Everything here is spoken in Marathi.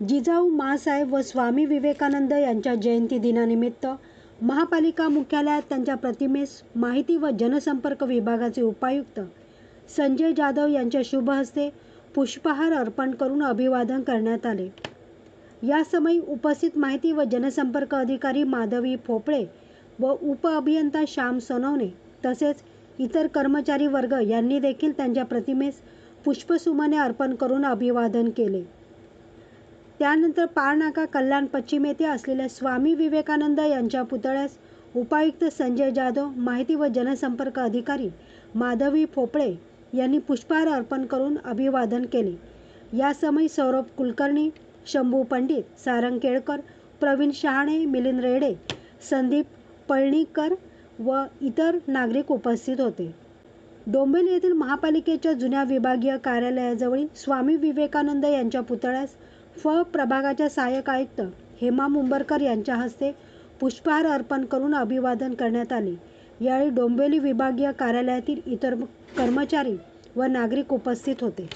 जिजाऊ माँसाहेब व स्वामी विवेकानंद यांच्या जयंती दिनानिमित्त महापालिका मुख्यालयात त्यांच्या प्रतिमेस माहिती व जनसंपर्क विभागाचे उपायुक्त संजय जाधव यांच्या शुभ हस्ते पुष्पहार अर्पण करून अभिवादन करण्यात आले. यासमयी उपस्थित माहिती व जनसंपर्क अधिकारी माधवी फोपळे व उपअभियंता श्याम सोनवणे तसेच इतर कर्मचारी वर्ग यांनी देखील त्यांच्या प्रतिमेस पुष्पसुमने अर्पण करून अभिवादन केले. त्यानंतर पाळनाका कल्याण पश्चिम येथे असलेल्या स्वामी विवेकानंद यांच्या पुतळ्यास उपायुक्त संजय जाधव माहिती व जनसंपर्क अधिकारी माधवी फोपळे यांनी पुष्पहार अर्पण करून अभिवादन केले. यासमयी सौरभ कुलकर्णी शंभू पंडित सारंग केळकर प्रवीण शहाणे मिलिंद रेडे संदीप पळणीकर व इतर नागरिक उपस्थित होते. डोंबिवली येथील महापालिकेच्या जुन्या विभागीय कार्यालयाजवळील स्वामी विवेकानंद यांच्या पुतळ्यास फ प्रभागाच्या सहाय्यक आयुक्त हेमा मुंबरकर यांच्या हस्ते पुष्पहार अर्पण करून अभिवादन करण्यात आले. यावेळी डोंबिवली विभागीय कार्यालयातील इतर कर्मचारी व नागरिक उपस्थित होते.